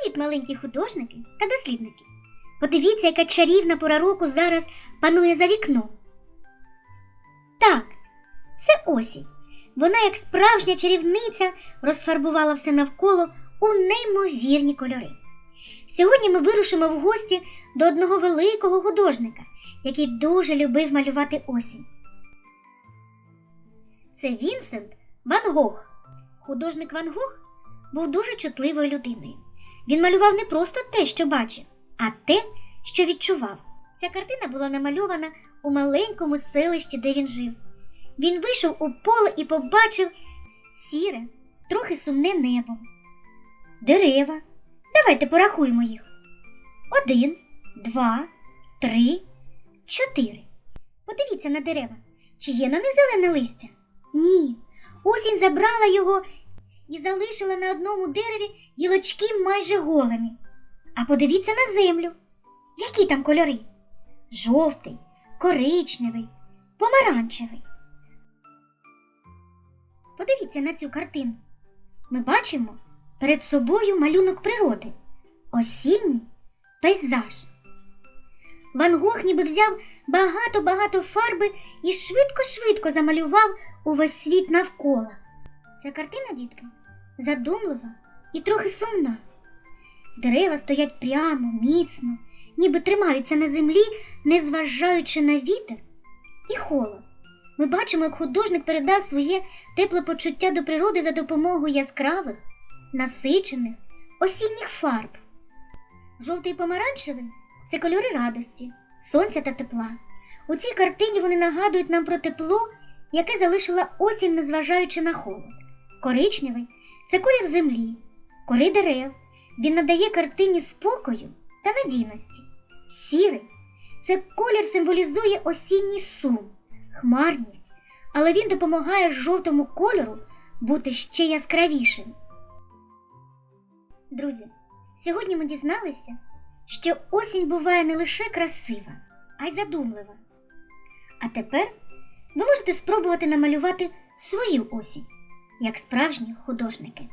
Привіт, маленькі художники та дослідники. Подивіться, яка чарівна пора року зараз панує за вікном. Так, це осінь. Вона, як справжня чарівниця, розфарбувала все навколо у неймовірні кольори. Сьогодні ми вирушимо в гості до одного великого художника, який дуже любив малювати осінь. Це Вінсент Ван Гог. Художник Ван Гог був дуже чутливою людиною. Він малював не просто те, що бачив, а те, що відчував. Ця картина була намальована у маленькому селищі, де він жив. Він вийшов у поле і побачив сіре, трохи сумне небо. Дерева. Давайте порахуємо їх. Один, два, три, чотири. Подивіться на дерева. Чи є на них зелене листя? Ні. Осінь забрала його і залишила на одному дереві гілочки майже голими. А подивіться на землю. Які там кольори? Жовтий, коричневий, помаранчевий. Подивіться на цю картину. Ми бачимо перед собою малюнок природи, осінній пейзаж. Ван Гог ніби взяв багато-багато фарби і швидко-швидко замалював увесь світ навколо. Ця картина, дітки, задумлива і трохи сумна. Дерева стоять прямо, міцно, ніби тримаються на землі, незважаючи на вітер і холод. Ми бачимо, як художник передав своє тепле почуття до природи за допомогою яскравих, насичених, осінніх фарб. Жовтий і помаранчевий це кольори радості, сонця та тепла. У цій картині вони нагадують нам про тепло, яке залишила осінь, незважаючи на холод. Коричневий це колір землі, кори дерев. Він надає картині спокою та надійності. Сірий це колір символізує осінній сум, хмарність, але він допомагає жовтому кольору бути ще яскравішим. Друзі, сьогодні ми дізналися, що осінь буває не лише красива, а й задумлива. А тепер ви можете спробувати намалювати свою осінь, як справжні художники.